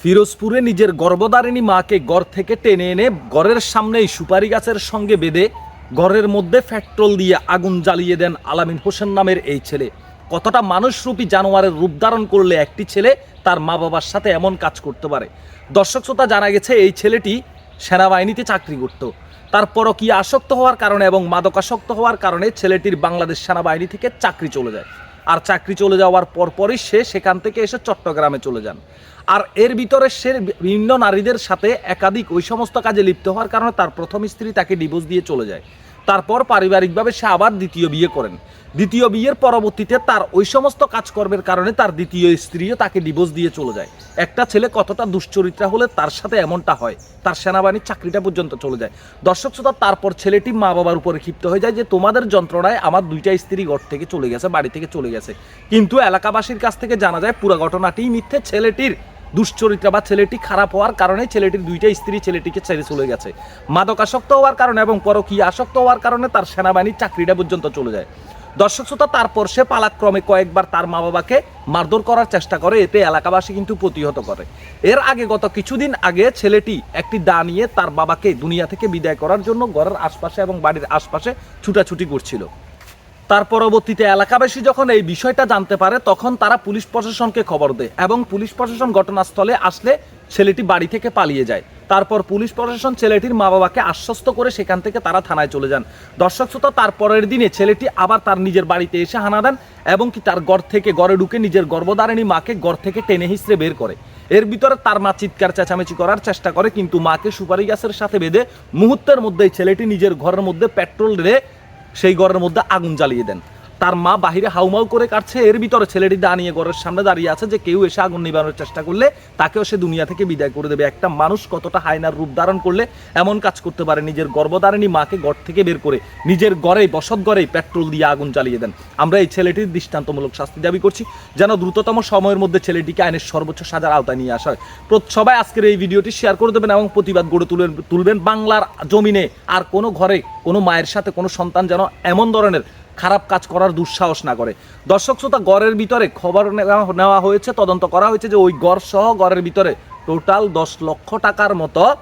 ফিরোজপুরে নিজের গর্ভধারিণী মাকে ঘর থেকে টেনে এনে ঘরের সামনেই সুপারি গাছের সঙ্গে বেঁধে ঘরের মধ্যে পেট্রোল দিয়ে আগুন জ্বালিয়ে দেন আলামিন হোসেন নামের এই ছেলে। কতটা মানুষরূপী জানোয়ারের রূপ ধারণ করলে একটি ছেলে তার মা বাবার সাথে এমন কাজ করতে পারে? দর্শক শ্রোতা, জানা গেছে এই ছেলেটি সেনাবাহিনীতে চাকরি করত। তারপরও কি আসক্ত হওয়ার কারণে এবং মাদকাসক্ত হওয়ার কারণে ছেলেটির বাংলাদেশ সেনাবাহিনী থেকে চাকরি চলে যায়। আর চাকরি চলে যাওয়ার পরপরই সে সেখান থেকে এসে চট্টগ্রামে চলে যান। আর এর ভিতরে সে বিভিন্ন নারীদের সাথে একাধিক ওই সমস্ত কাজে লিপ্ত হওয়ার কারণে তার প্রথম স্ত্রী তাকে ডিভোর্স দিয়ে চলে যায়। তারপর পারিবারিকভাবে সে আবার দ্বিতীয় বিয়ে করেন। দ্বিতীয় বিয়ের পরবর্তীতে তার ওই সমস্ত কাজকর্মের কারণে তার দ্বিতীয় স্ত্রীও তাকে ডিভোর্স দিয়ে চলে যায়। একটা ছেলে কতটা দুশ্চরিত্রা হলে তার সাথে এমনটা হয়, তার সেনাবাহিনীর চাকরিটা পর্যন্ত চলে যায়। দর্শক শ্রোতা, তারপর ছেলেটি মা বাবার উপরে ক্ষিপ্ত হয়ে যায় যে, তোমাদের যন্ত্রণায় আমার দুইটা স্ত্রী ঘর থেকে চলে গেছে, বাড়ি থেকে চলে গেছে। কিন্তু এলাকাবাসীর কাছ থেকে জানা যায়, পুরো ঘটনাটি মিথ্যে। ছেলেটির দুশ্চরিত্রা বা ছেলেটি খারাপ হওয়ার কারণে ছেলেটির দুইটা স্ত্রী ছেলেটিকে ছেড়ে চলে গেছে। মাদকাসক্ত হওয়ার কারণে এবং পরকীয় আসক্ত হওয়ার কারণে তার সেনাবাহিনীর চাকরিটা পর্যন্ত চলে যায়। দর্শক শ্রোতা, তারপর সে পালাক্রমে কয়েকবার তার মা বাবাকে মারধর করার চেষ্টা করে, এতে এলাকাবাসী কিন্তু প্রতিহত করে। এর আগে গত কিছুদিন আগে ছেলেটি একটি দা নিয়ে তার বাবাকে দুনিয়া থেকে বিদায় করার জন্য ঘরের আশপাশে এবং বাড়ির আশপাশে ছুটাছুটি করছিল। তার পরবর্তীতে এলাকাবাসী যখন এই বিষয়টা জানতে পারে, তখন তারা পুলিশ প্রশাসনকে খবর দেয় এবং পুলিশ প্রশাসন ঘটনাস্থলে আসলে ছেলেটি বাড়ি থেকে পালিয়ে যায়। তারপর পুলিশ প্রশাসন ছেলেটির মা বাবাকে আশ্বস্ত করে সেখান থেকে তারা থানায় চলে যান। দর্শক শ্রোতা, তারপরের দিনে ছেলেটি আবার তার নিজের বাড়িতে এসে হানা দেন এবং কি তার ঘর থেকে ঘরে ঢুকে নিজের গর্ভধারিণী মাকে ঘর থেকে টেনে হিসড়ে বের করে। এর ভিতরে তার মা চিৎকার, চেঁচামেচি করার চেষ্টা করে, কিন্তু মাকে সুপারি গাছের সাথে বেঁধে মুহূর্তের মধ্যেই ছেলেটি নিজের ঘরের মধ্যে পেট্রোল ঢেলে সেই ঘরের মধ্যে আগুন জ্বালিয়ে দেন। তার মা বাহিরে হাউমাউ করে কাটছে, এর ভিতরে ছেলেটি দাঁড়িয়ে ঘরের সামনে দাঁড়িয়ে আছে, যে কেউ এসে আগুন নিবানোর চেষ্টা করলে তাকেও সে দুনিয়া থেকে বিদায় করে দেবে। একটা মানুষ কতটা হায়নার রূপ ধারণ করলে এমন কাজ করতে পারে? নিজের গর্ভধারিণী মাকে ঘর থেকে বের করে নিজের ঘরেই, বসত ঘরেই পেট্রোল দিয়ে আগুন জ্বালিয়ে দেন। আমরা এই ছেলেটির দৃষ্টান্তমূলক শাস্তি দাবি করছি, যেন দ্রুততম সময়ের মধ্যে ছেলেটিকে আইনের সর্বোচ্চ সাজার আওতায় নিয়ে আসা হয়। সবাই আজকের এই ভিডিওটি শেয়ার করে দেবেন এবং প্রতিবাদ গড়ে তুলবেন তুলবেন। বাংলার জমিনে আর কোনো ঘরে কোনো মায়ের সাথে কোনো সন্তান যেন এমন ধরনের খারাপ কাজ করার দুঃসাহস না করে। দর্শক শ্রোতা, গড়ের ভিতরে খবর নেওয়া- হয়েছে, তদন্ত করা হয়েছে যে ওই গড় সহ গড়ের ভিতরে টোটাল দশ লক্ষ টাকার মতো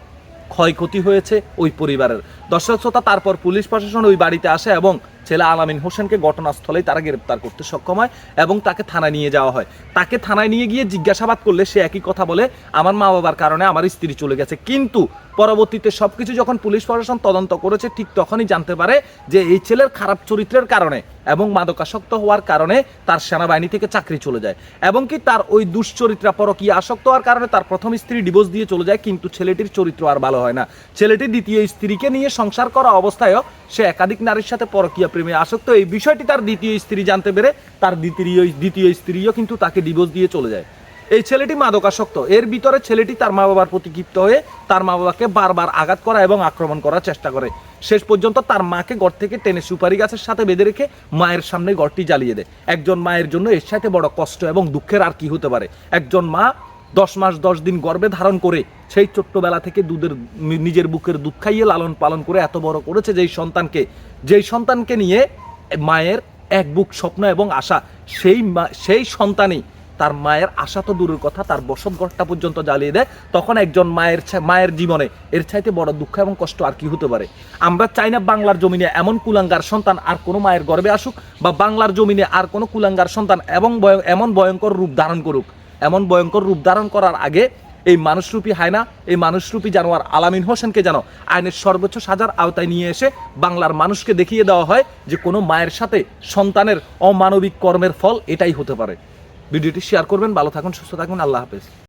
ক্ষয়ক্ষতি হয়েছে ওই পরিবারের। দর্শক শ্রোতা, তারপর পুলিশ প্রশাসন ওই বাড়িতে আসে এবং ছেলে আলামিন হোসেনকে ঘটনাস্থলেই তারা গ্রেপ্তার করতে সক্ষম হয় এবং তাকে থানায় নিয়ে যাওয়া হয়। তাকে থানায় নিয়ে গিয়ে জিজ্ঞাসাবাদ করলে সে একই কথা বলে, আমার মা বাবার কারণে আমার স্ত্রী চলে গেছে। কিন্তু পরবর্তীতে সবকিছু যখন পুলিশ প্রশাসন তদন্ত করেছে, ঠিক তখনই জানতে পারে যে এই ছেলের খারাপ চরিত্রের কারণে এবং মাদকাসক্ত হওয়ার কারণে তার সেনাবাহিনী থেকে চাকরি চলে যায় এবং কি তার ওই দুশ্চরিত্রা পরকীয় আসক্ত হওয়ার কারণে তার প্রথম স্ত্রী ডিভোর্স দিয়ে চলে যায়, কিন্তু ছেলেটির চরিত্র আর ভালো হয় না। ছেলেটি দ্বিতীয় স্ত্রীকে নিয়ে সংসার করা অবস্থায়ও সে একাধিক নারীর সাথে পরকীয় প্রেমে আসক্ত, এই বিষয়টি তার দ্বিতীয় স্ত্রী জানতে পেরে তার দ্বিতীয় দ্বিতীয় স্ত্রীও কিন্তু তাকে ডিভোর্স দিয়ে চলে যায়। এই ছেলেটি মাদকাসক্ত। এর ভিতরে ছেলেটি তার মা বাবার প্রতি ক্ষিপ্ত হয়ে তার মা বাবাকে বারবার আঘাত করা এবং আক্রমণ করার চেষ্টা করে। শেষ পর্যন্ত তার মাকে ঘর থেকে টেনে সুপারি গাছের সাথে বেঁধে রেখে মায়ের সামনে ঘরটি জ্বালিয়ে দেয়। একজন মায়ের জন্য এর সাথে বড় কষ্ট এবং দুঃখের আর কি হতে পারে? একজন মা দশ মাস, দশ দিন গর্বে ধারণ করে সেই ছোট্টবেলা থেকে দুধের নিজের বুকের দুধ খাইয়ে লালন পালন করে এত বড় করেছে যেই সন্তানকে। যেই সন্তানকে নিয়ে মায়ের এক বুক স্বপ্ন এবং আশা, সেই সেই সন্তানই তার মায়ের আশা তো দূরের কথা, তার বসত ঘরটা পর্যন্ত জ্বালিয়ে দেয়। তখন একজন মায়ের মায়ের জীবনে এর চাইতে বড় দুঃখ এবং কষ্ট আর কি হতে পারে? আমরা চাই না বাংলার জমিনে এমন কুলাঙ্গার সন্তান আর কোনো মায়ের গর্বে আসুক বা বাংলার জমিনে আর কোনো কুলাঙ্গার সন্তান এবং এমন ভয়ঙ্কর রূপ ধারণ করুক। এমন ভয়ঙ্কর রূপ ধারণ করার আগে এই মানুষরূপী হায়না এই মানুষরূপী জানোয়ার আলামিন হোসেনকে যেন আইনের সর্বোচ্চ সাজার আওতায় নিয়ে এসে বাংলার মানুষকে দেখিয়ে দেওয়া হয় যে কোনো মায়ের সাথে সন্তানের অমানবিক কর্মের ফল এটাই হতে পারে। ভিডিওটি শেয়ার করবেন, ভালো থাকুন, সুস্থ থাকুন, আল্লাহ হাফেজ।